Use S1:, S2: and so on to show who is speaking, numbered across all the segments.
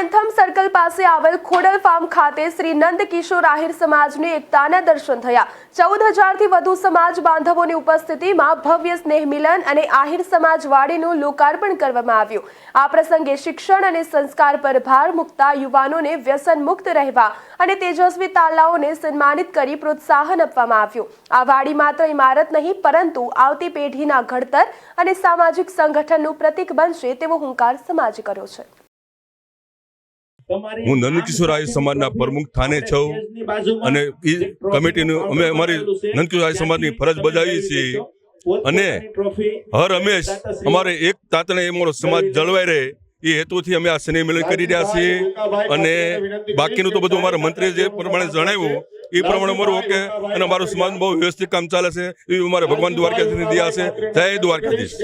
S1: Anthem circle પાસે આવેલ Khodal farm ખાતે શ્રી નંદ કિશોર આહિર સમાજની એકતાના દર્શન થયા. ચૌદ હજારથી વધુ સમાજ બાંધવોની ઉપસ્થિતિમાં ભવ્ય સ્નેહ મિલન અને આહિર સમાજ વાડીનું લોકાર્પણ કરવામાં આવ્યું. આ પ્રસંગે શિક્ષણ અને સંસ્કાર પર ભાર મૂકતા યુવાનોને વ્યસન મુક્ત રહેવા અને તેજસ્વી તાલાઓને સન્માનિત કરી પ્રોત્સાહન આપવામાં આવ્યું. આ વાડી માત્ર ઇમારત નહીં, પરંતુ આવતી પેઢીના ઘડતર અને સામાજિક સંગઠનનું પ્રતીક બનશે તેવો હુંકાર સમાજે કર્યો છે.
S2: હું નંદકિશોર આહિર સમાજના પ્રમુખ થાને છું અને એ કમિટીનું અમે અમારી નંદકિશોર આહિર સમાજની ફરજ બજાવીએ છીએ. અને હર હંમેશ અમારે એક તાતને એ મારો સમાજ જળવાઈ રહે એ હેતુથી અમે આ સ્નેહ મિલન કરી રહ્યા છીએ. અને બાકીનું તો બધું અમારા મંત્રી જે પ્રમાણે જણાવ્યું એ પ્રમાણે અમારું ઓકે. અને અમારું સમાજ બહુ વ્યવસ્થિત કામ ચાલે છે. એ અમારે ભગવાન દ્વારકાધીશ દયા છે. જય દ્વારકાધીશ.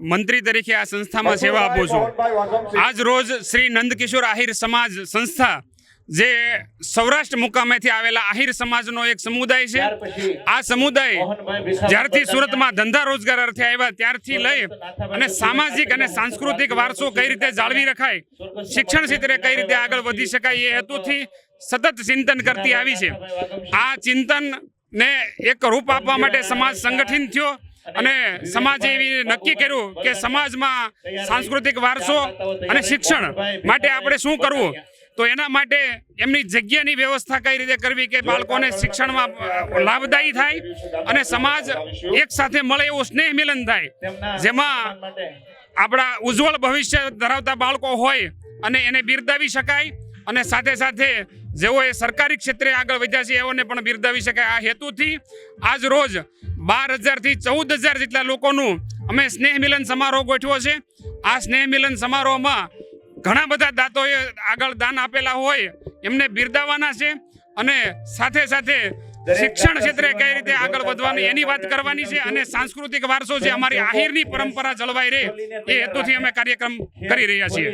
S3: મંત્રી તરીકે આ સંસ્થામાં સેવા આપું છું. આજ રોજ શ્રી નંદકિશોર આહિર સમાજ સંસ્થા જે સૌરાષ્ટ્ર મુકામેથી આવેલા આહિર સમાજનો એક સમુદાય છે. આ સમુદાય જ્યારથી સુરતમાં ધંધા રોજગાર અર્થે આવ્યા ત્યારથી લઈ અને સામાજિક અને સાંસ્કૃતિક વારસો કઈ રીતે જાળવી રખાય શિક્ષણ ક્ષેત્રે કઈ રીતે આગળ વધી શકાય એ હેતુથી સતત ચિંતન કરતી આવી છે. આ ચિંતન ને એક રૂપ આપવા માટે સમાજ સંગઠિત થયો. અને સમાજે એવી નક્કી કર્યું કે સમાજમાં સાંસ્કૃતિક વારસો અને શિક્ષણ માટે આપણે શું કરવું? તો એના માટે એમની જગ્યાની વ્યવસ્થા કઈ રીતે કરવી કે બાળકોને શિક્ષણમાં લાભદાયી થાય અને સમાજ એક સાથે મળે એવું સ્નેહ મિલન થાય? જેમાં આપણા ઉજ્જવળ ભવિષ્ય ધરાવતા બાળકો હોય અને એને બિરદાવી શકાય અને સાથે સાથે જેઓએ સરકારી ક્ષેત્રે આગળ વધ્યા છે એઓને પણ બિરદાવી શકાય. આ હેતુથી આજ રોજ બાર હજારથી ચૌદ હજાર જેટલા લોકોનું અમે સ્નેહ મિલન સમારોહ ગોઠવ્યો છે. આ સ્નેહ મિલન સમારોહમાં ઘણા બધા દાતોએ આગળ દાન આપેલા હોય એમને બિરદાવવાના છે અને સાથે સાથે શિક્ષણ ક્ષેત્રે કઈ રીતે આગળ વધવાની એની વાત કરવાની છે અને સાંસ્કૃતિક વારસો છે અમારી આહિરની પરંપરા જળવાઈ રહે એ હેતુથી અમે કાર્યક્રમ કરી રહ્યા છીએ.